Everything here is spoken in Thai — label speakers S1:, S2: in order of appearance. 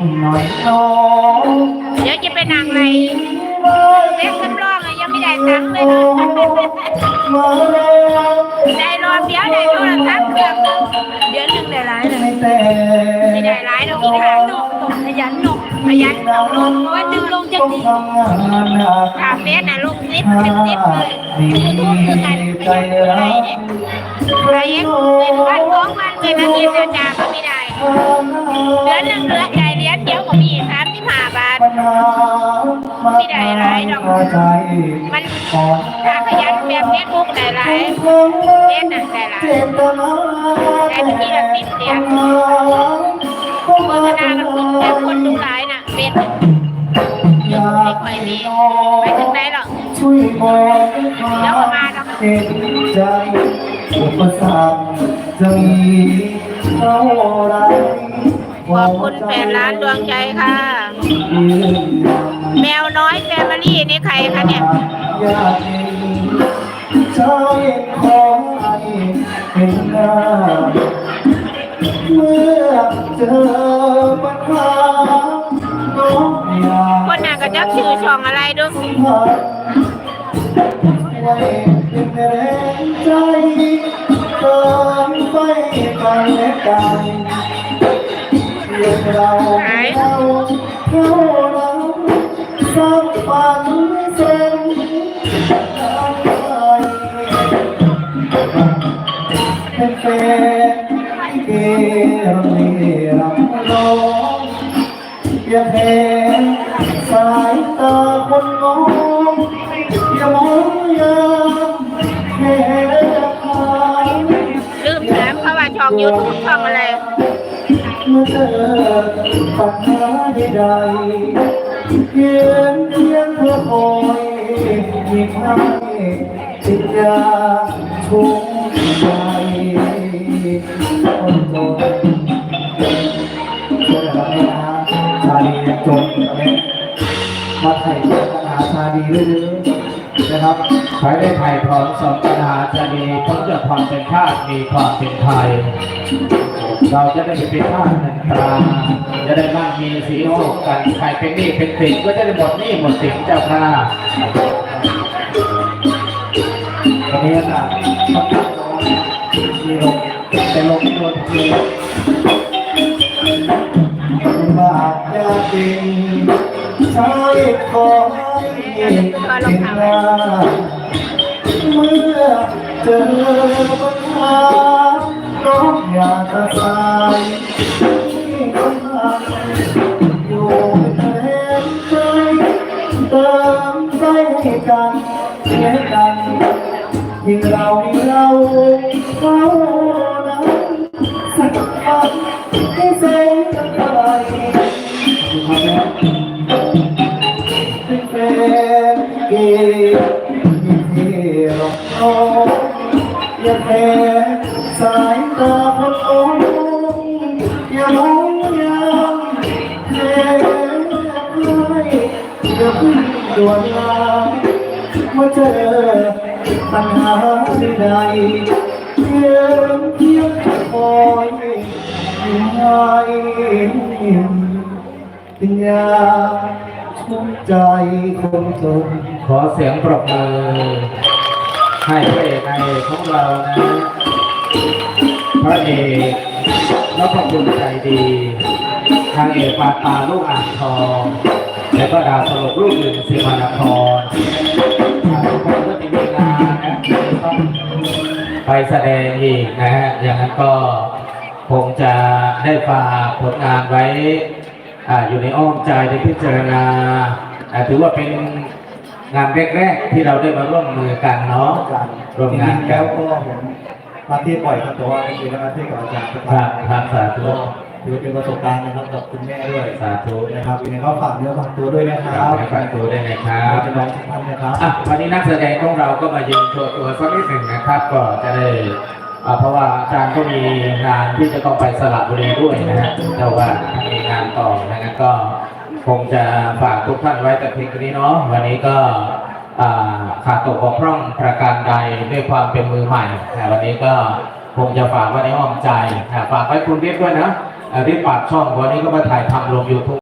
S1: หน่อยน้อง
S2: เดี๋ยวจะไปนั่งไรเล็กสำรองอะยังไม่ได้ตังค์เลยนะ
S1: มาแล้ว
S2: ได้รอบเดียวได้โทรศัพท์เครื่องหนึงเดือนหนึ่งได้หลายเลย
S1: แต่
S2: ไม่ได้หลายเราอีกหางหนกตกขยันหนกขยันหนกลงวันหนึ่งลงจะ
S1: ต้อง
S2: ดี
S1: ทำงานหนัก
S2: คาเฟ่น่ะลงซิป
S1: ถ้า
S2: เป็นซิปเลย
S1: ดี
S2: คือกันไม่
S1: ใจ
S2: ได้
S1: รัก
S2: ใครเอ็กเป็นวันสองวันเป็นอาทิตย์เดียวจ้าก็ไม่ได้เดือนหนึ่งเหลือใจ เลี้ยงเดียวก็มีสามสิบห้าบาท
S1: ปัญหามา
S2: ไม่ได้หลายดอกมัน
S1: ก่อน
S2: ถ้าขยันแบบเฟซบุ๊กได้หลาย
S1: เพิ่ม
S2: เฟซน่ะได้หลาย
S1: เจตนา
S2: แต่ทีละสิบเดียว
S1: ก็
S2: โฆ
S1: มา
S2: ษณากับคนแต่คนดูหลายน่ะเฟซ
S1: อยา
S2: ไม่ค่อยมีไปถึงไหนหรอก
S1: ช่วยบอก
S2: เดี๋ยวก็มาเนาะ
S1: เห็นใจอุปสรรคจะมีเท่าไร
S2: ขอบคุณแปดล้านดวงใจค่ะ
S1: ยืนยัน
S2: แมวน้อยแฟมิลี่นี่ใครคะเนี่ย
S1: อยากเห็นใจของไอ้เป็นหน้าเมื่อเจอปัญหาน้องอยาก
S2: คนน่ะก็จะชื่อช่องอะไรดู
S1: สัมผัสไว้เป็นแรงใจเติมไฟกันและกัน เพียงเราเราเท่านั้นสร้างฝันเส้นทางไปเป็นแฟนเกลเรียบร้องอย่าแพ้สายตาคนมองอย่ามองยามแค่ทาง
S2: ลืมถามเขาว่าช่องยูทูบช่องอะไร
S1: เมื่อเจอปัญหาใดๆเพียงเพียงเพื่อคอยมีใครจิตยาชุ่มใจคนจนช่วยนะครับแม่นะชาดีจนแม่มาไถ่ปัญหาชาดีเรื่อยๆนะครับ
S3: ใครได้ไถ่ถอนสองปัญหาจะดีพ้นจากความเป็นชาติมีความเป็นไทย เราจะได้เป็นชาตินันตราจะได้มั่งมีสีสุขกันใครเป็นหนี้เป็นสินก็จะได้หมดหนี้หมดสินเจ้าค่ะ
S1: วันนี้อากาศค่อนข้างร้อนมีลมแต่ลมไม่โดนทีบาดยาจริงใช้ขอให้เห็นหน้าเมื่อเจอปัญหา น้องอยากจะสายที่ปัญหาอยู่เป็นแรงใจเติมใจให้กันและกันยิ่งเรายิ่งเราเขานั้นสักครั้งให้เส้ ด่วนลาเมื่อเจอปัญหาใดเพียงเพียงคอยอยู่ให้ปัญญาชุ่มใจคนจน
S3: ขอเสียงปรบมือให้พระเอกนของเรานะ พระเอกนพบุญใจดีทางเอกปาตาลูกอ่างทองแล้วก็ดาวตลกลูกหนึ่งสิมานครทุกคนก็จะมีงานนะต้องไปแสดงอีกนะฮะอย่างนั้นก็คงจะได้ฝากผลงานไว้อ่าอยู่ในอ้อมใจได้พิจารณา ถือว่าเป็นงานแรก ๆ ที่เราได้มาร่วมมือกันเนาะร่วมงาน
S1: แล้วก็ผม มาเที่ยวบ่อยครับแต่ว่าจริงๆแล้วมาเที่กับอาจารย์
S3: ครับครับสาธุ
S1: ก็ถือเป็นประสบการณ์นะครับกับคุณแม่ด้วย
S3: สาธุ
S1: นะครับยังไงก็ฝากเนื้อฝากตัวด้วยนะครั
S3: รับบฝากตัวได้วยนะครับ
S1: จะน้องทุกท่านนะครับ
S3: อะวันนี้นักแสดงของเราก็มายืนโชว์ตัวสักนิดหนึ่งนะครับ ก็จะได้อ่าเพราะว่าอาจารย์ก็มีงานที่จะต้องไปสระบุรีด้วยนะฮะแต่ว่ามีงานต่อนะงั้นก็คงจะฝากทุกท่านไว้แต่เพียงเท่านี้เนาะวันนี้ก็ ขาดตกบกพร่องประการใดด้วยความเป็นมือใหม่วันนี้ก็คงจะฝากไว้ในอ้อมใจฝากไว้คุณเรียบด้วยนะเอ่อที่ปากช่องวันนี้ก็มาถ่ายทำลงยูทูบ